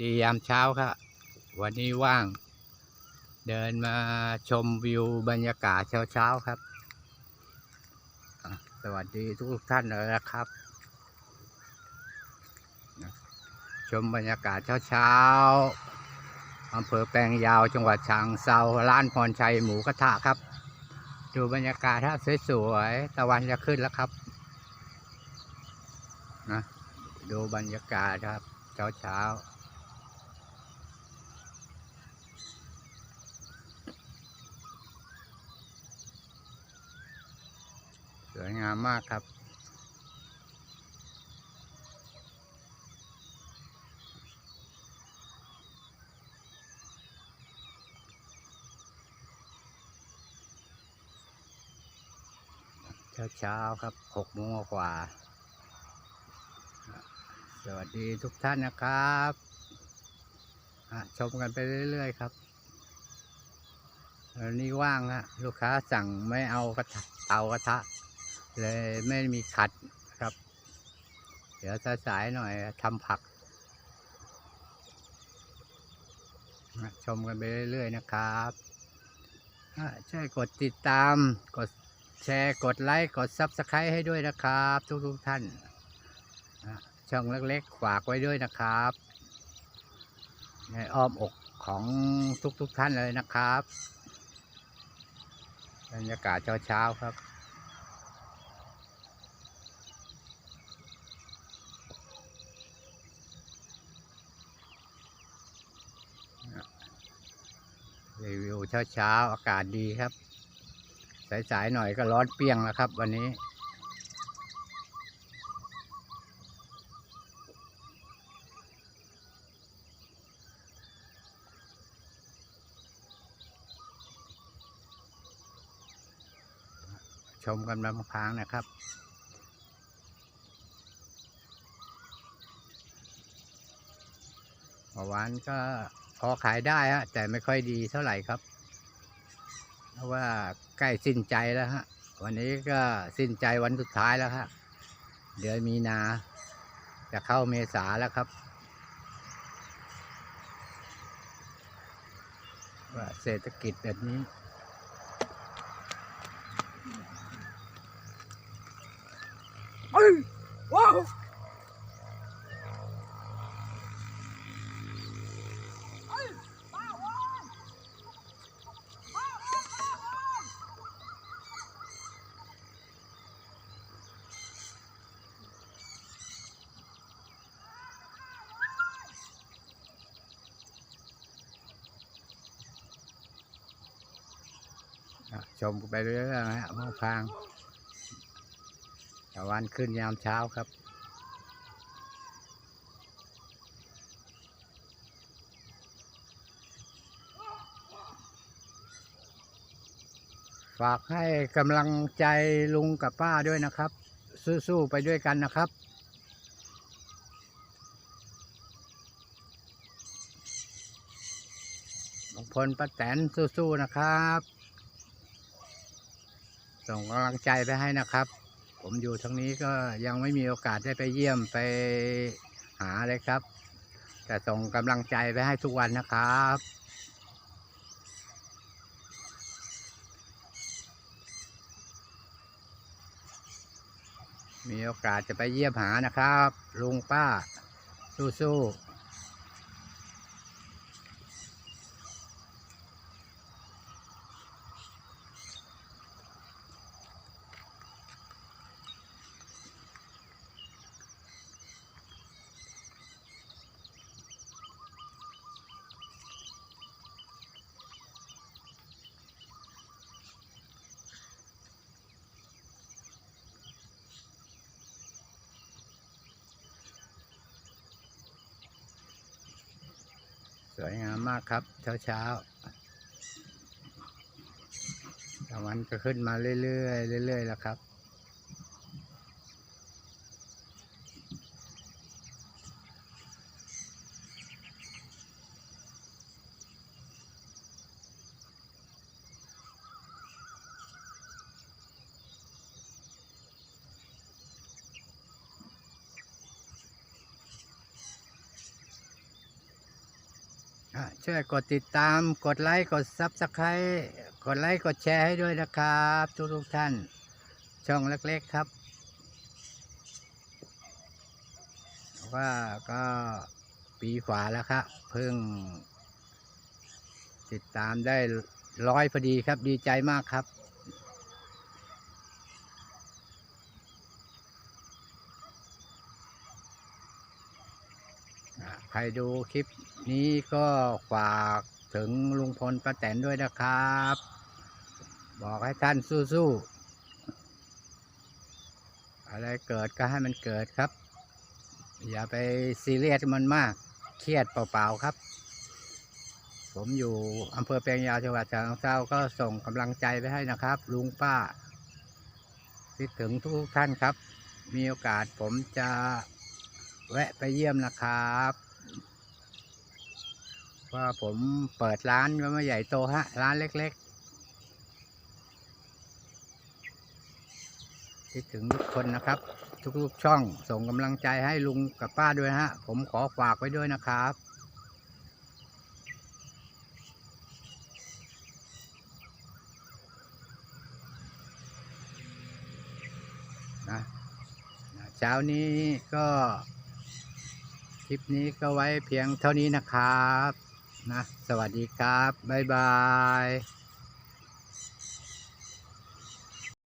ดียามเช้าครับ วันนี้ว่าง เดินมาชมวิวบรรยากาศเช้าๆครับ สวัสดีทุกท่านเลยนะครับ ชมบรรยากาศเช้าๆอำเภอแปลงยาวจังหวัดฉางเซาร้านพรชัยหมูกระทะครับ ดูบรรยากาศถ้าสวยๆตะวันจะขึ้นแล้วครับนะดูบรรยากาศครับ เช้าๆ สวยงามมากครับ เช้าๆครับหกโมงกว่า สวัสดีทุกท่านนะครับชมกันไปเรื่อยๆครับวันนี้ว่างฮะลูกค้าสั่งไม่เอากระเตากระทะ เลยไม่มีขัดครับ เดี๋ยวสายๆหน่อยทำผัก ชมกันไปเรื่อยๆนะครับช่วยกดติดตาม กดแชร์ กดไลค์ กดซับสไครต์ให้ด้วยนะครับ ทุกๆท่าน ช่องเล็กๆ ฝากไว้ด้วยนะครับ ในอ้อมอกของทุกๆท่านเลยนะครับ บรรยากาศเช้าๆครับ รีวิวเช้าๆ อากาศดีครับ สายๆหน่อยก็ร้อนเปรี้ยงแล้วครับ วันนี้ ชมกันบางพางนะครับเมื่อวานก็ อขายได้ฮะแต่ไม่ค่อยดีเท่าไหร่ครับ เพราะว่าใกล้สิ้นใจแล้วฮะ วันนี้ก็สิ้นใจวันสุดท้ายแล้วฮะเดือนมีนา จะเข้าเมษาแล้วครับว่าเศรษฐกิจแบบนี้ ว้าว มไปเรื่อยๆนะฮะมองพางตะวันขึ้นยามเช้าครับฝากให้กำลังใจลุงกับป้าด้วยนะครับ สู้ๆไปด้วยกันนะครับ ลุงพลป้าแตนสู้ๆนะครับ ส่งกำลังใจไปให้นะครับ ผมอยู่ทางนี้ก็ยังไม่มีโอกาสได้ไปเยี่ยมไปหาเลยครับ แต่ส่งกำลังใจไปให้ทุกวันนะครับมีโอกาสจะไปเยี่ยมหานะครับ ลุงป้า สู้ๆ วยงามมากครับ เช้าเช้าตะวันก็ขึ้นมาเรื่อยๆเรื่อยๆแล้วครับ ช่วยกดติดตามกดไลค์กดซับสไครต์กดไลค์กดแชร์ให้ด้วยนะครับ ทุกทุกท่าน ช่องเล็กๆครับ ว่าก็ปีขวาแล้วครับเพิ่ง ติดตามได้ร้อยพอดีครับดีใจมากครับ อ่าใครดูคลิปนี้ก็ฝากถึงลุงพลป้าแตนด้วยนะครับ บอกให้ท่านสู้ๆ อะไรเกิดก็ให้มันเกิดครับ อย่าไปซีเรียสมันมาก เครียดเปล่าๆครับ ผมอยู่อำเภอแปลงยาวจังหวัดฉะเชิงเทราก็ส่งกำลังใจไปให้นะครับ ลุงป้าคิดถึงทุกท่านครับ มีโอกาสผมจะแวะไปเยี่ยมนะครับ ว่าผมเปิดร้านก็ไม่ใหญ่โตฮะ ร้านเล็กๆคิดถึงทุกคนนะครับ ทุกๆช่องส่งกำลังใจให้ลุงกับป้าด้วยฮะ ผมขอฝากไว้ด้วยนะครับนะนะเช้านี้ก็ คลิปนี้ก็ไว้เพียงเท่านี้นะครับ นะ สวัสดีครับ บ๊ายบาย